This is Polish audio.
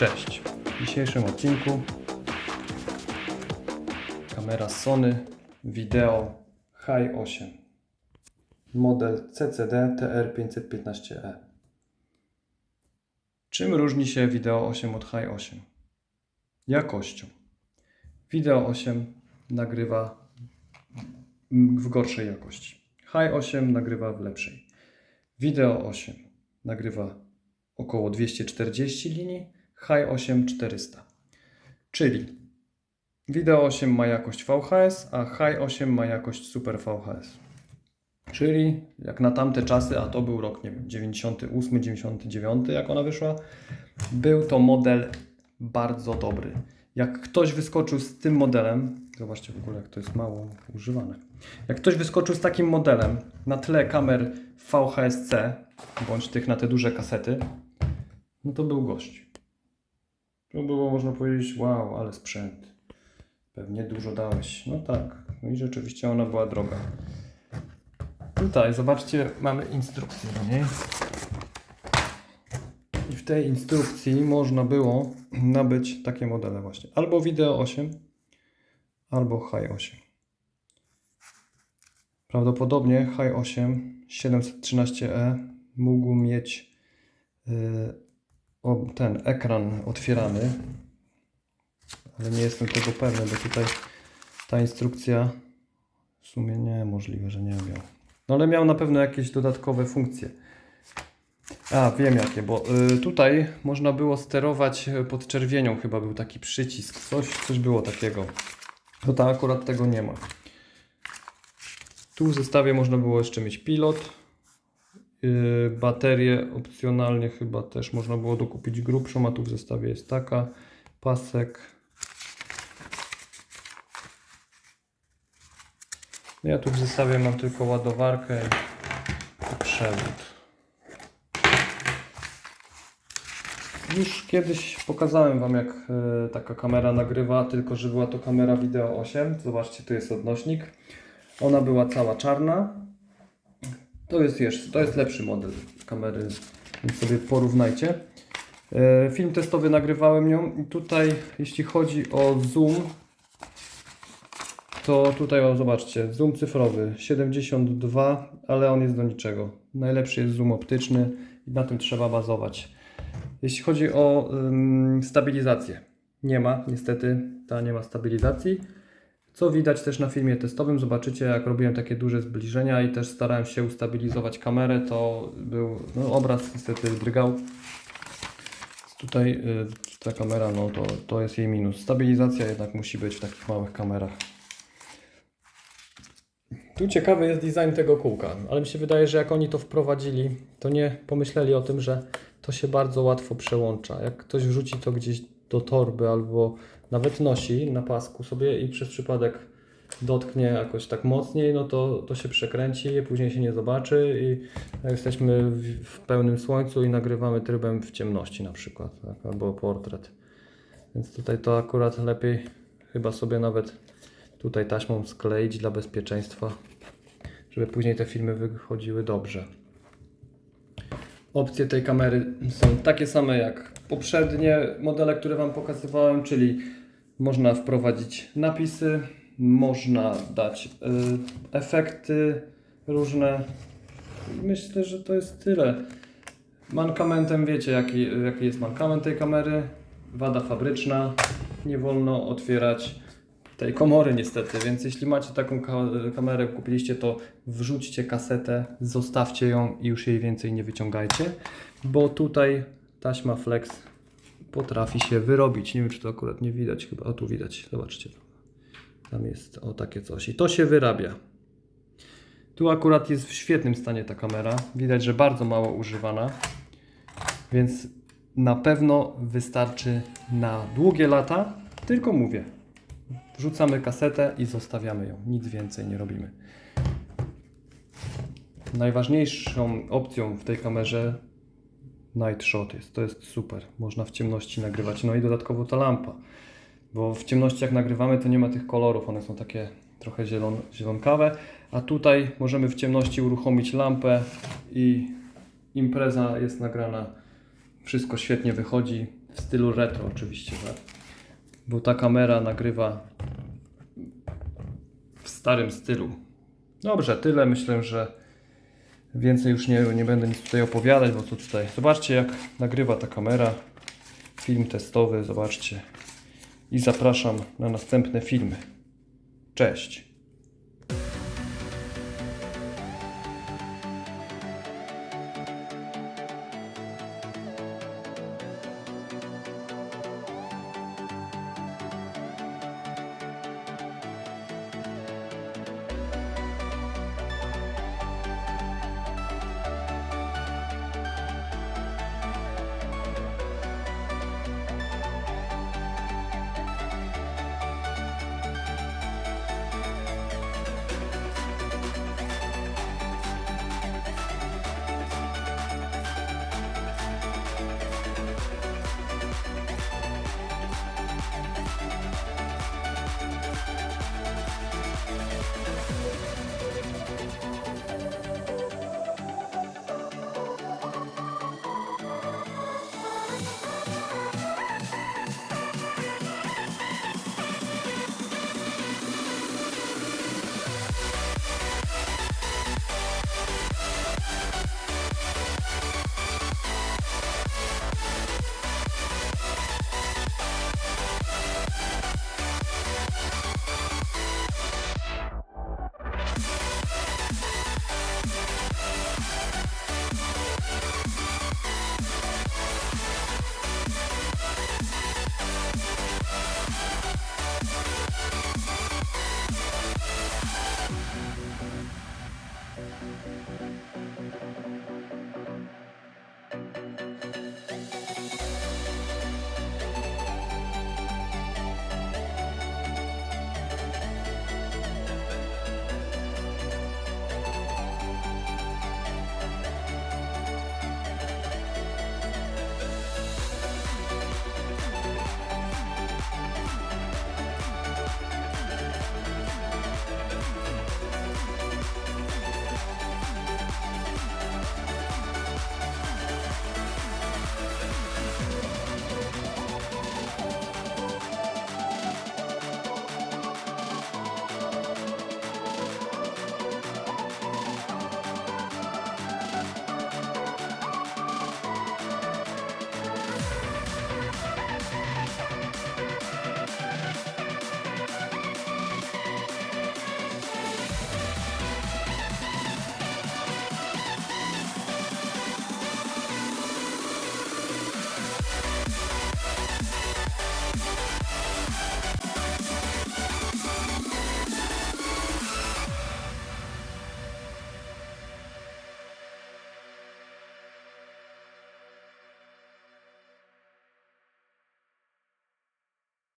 Cześć. W dzisiejszym odcinku kamera Sony Video High 8 model CCD TR515E. Czym różni się Video 8 od High 8? Jakością. Video 8 nagrywa w gorszej jakości. High 8 nagrywa w lepszej. Video 8 nagrywa około 240 linii, High 8 400. Czyli Video 8 ma jakość VHS, a High 8 ma jakość Super VHS. Czyli jak na tamte czasy, a to był rok, nie wiem, 98, 99, jak ona wyszła, był to model bardzo dobry. Jak ktoś wyskoczył z tym modelem, zobaczcie w ogóle, jak to jest mało używane. Jak ktoś wyskoczył z takim modelem na tle kamer VHS-C, bądź tych na te duże kasety, no to był gość. To było, można powiedzieć, wow, ale sprzęt. Pewnie dużo dałeś. No tak. No i rzeczywiście ona była droga. Tutaj, zobaczcie, mamy instrukcję do niej. I w tej instrukcji można było nabyć takie modele właśnie. Albo Video 8, albo High 8. Prawdopodobnie High 8 713E mógł mieć yy, ten ekran otwierany, ale nie jestem tego pewny, bo tutaj ta instrukcja w sumie nie możliwe, że nie miał. No ale miał na pewno jakieś dodatkowe funkcje. A, wiem jakie, bo y, tutaj można było sterować y, pod czerwienią, chyba był taki przycisk, coś, coś było takiego. No to akurat tego nie ma. Tu w zestawie można było jeszcze mieć pilot, baterię opcjonalnie chyba też można było dokupić grubszą, a tu w zestawie jest taka. Pasek. Ja tu w zestawie mam tylko ładowarkę i przewód. Już kiedyś pokazałem Wam jak e, taka kamera nagrywa, tylko że była to kamera Video 8. Zobaczcie, tu jest odnośnik. Ona była cała czarna, to jest jeszcze, to jest lepszy model kamery, więc sobie porównajcie. E, Film testowy nagrywałem nią i tutaj jeśli chodzi o zoom, to tutaj o, zobaczcie, zoom cyfrowy 72, ale on jest do niczego. Najlepszy jest zoom optyczny i na tym trzeba bazować. Jeśli chodzi o ym, stabilizację, nie ma, niestety ta nie ma stabilizacji. Co widać też na filmie testowym, zobaczycie jak robiłem takie duże zbliżenia i też starałem się ustabilizować kamerę, to był no, obraz niestety drgał. Tutaj y, ta kamera, no to, to jest jej minus. Stabilizacja jednak musi być w takich małych kamerach. Tu ciekawy jest design tego kółka, ale mi się wydaje, że jak oni to wprowadzili, to nie pomyśleli o tym, że to się bardzo łatwo przełącza. Jak ktoś wrzuci to gdzieś do torby albo nawet nosi na pasku sobie i przez przypadek dotknie jakoś tak mocniej, no to, to się przekręci, później się nie zobaczy i jesteśmy w, w pełnym słońcu i nagrywamy trybem w ciemności na przykład, tak? albo portret. Więc tutaj to akurat lepiej chyba sobie nawet tutaj taśmą skleić dla bezpieczeństwa, żeby później te filmy wychodziły dobrze. Opcje tej kamery są takie same jak poprzednie modele, które Wam pokazywałem, czyli można wprowadzić napisy, można dać y, efekty różne. Myślę, że to jest tyle. Mankamentem wiecie, jaki, jaki jest mankament tej kamery. Wada fabryczna. Nie wolno otwierać tej komory niestety, więc jeśli macie taką ka kamerę, kupiliście to wrzućcie kasetę, zostawcie ją i już jej więcej nie wyciągajcie, bo tutaj taśma flex potrafi się wyrobić. Nie wiem, czy to akurat nie widać, chyba o tu widać, zobaczcie. Tam jest o takie coś i to się wyrabia. Tu akurat jest w świetnym stanie ta kamera. Widać, że bardzo mało używana, więc na pewno wystarczy na długie lata. Tylko mówię, wrzucamy kasetę i zostawiamy ją. Nic więcej nie robimy. Najważniejszą opcją w tej kamerze night shot jest. To jest super. Można w ciemności nagrywać. No i dodatkowo ta lampa. Bo w ciemności jak nagrywamy to nie ma tych kolorów. One są takie trochę zielon, zielonkawe. A tutaj możemy w ciemności uruchomić lampę i impreza jest nagrana. Wszystko świetnie wychodzi. w stylu retro oczywiście, tak? Bo ta kamera nagrywa w starym stylu. Dobrze, tyle. Myślę, że więcej już nie, nie będę nic tutaj opowiadać, bo to tutaj zobaczcie jak nagrywa ta kamera. Film testowy, zobaczcie. I zapraszam na następne filmy. Cześć.